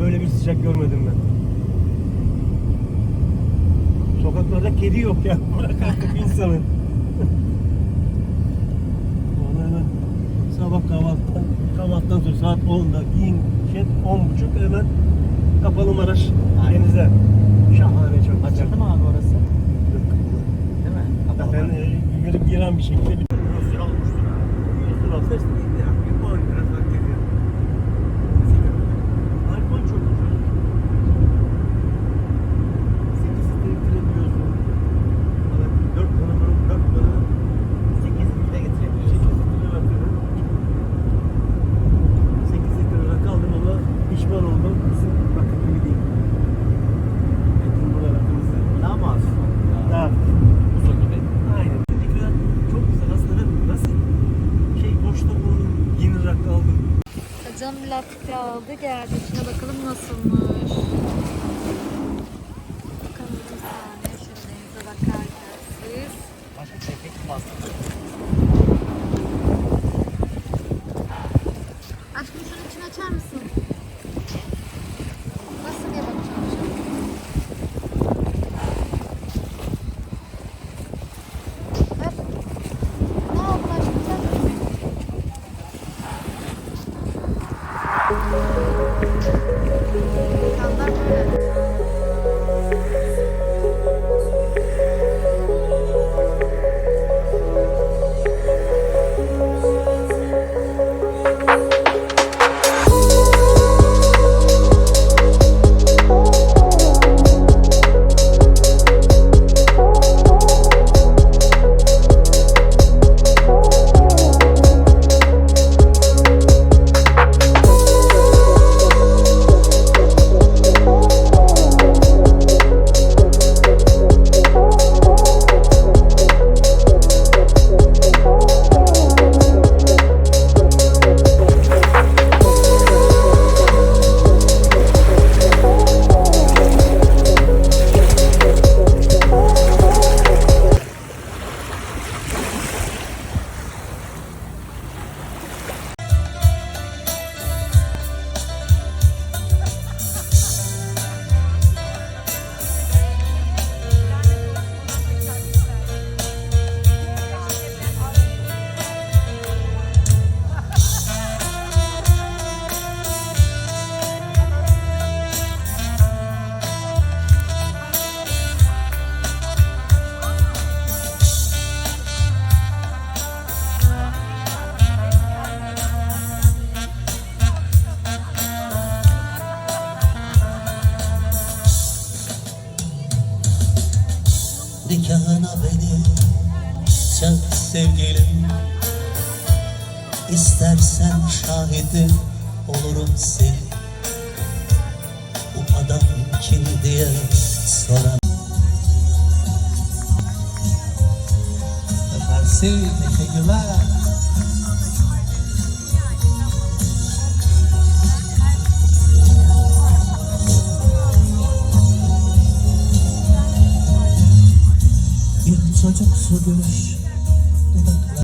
Böyle bir sıcak görmedim ben. Sokaklarda kedi yok ya. Bırak artık insanı. Hemen sabah kahvaltıdan, kahvaltıdan sonra saat 10'da giyin, şey 10.30 hemen kapalı Maraş Aynen. denize. Şahane çok. Açıldı mı abi orası? Değil mi? Kapalı Zaten e, yürüp giren bir şekilde bir... Rusya almıştı. Rusya almıştı. Can latte aldı geldi. Şuna bakalım nasılmış. Nikahına beni. Çak sevgilim. İstersen şahidim olurum senin Bu adam kim diye soran. Mersi teşekkürler Nasıl görüş?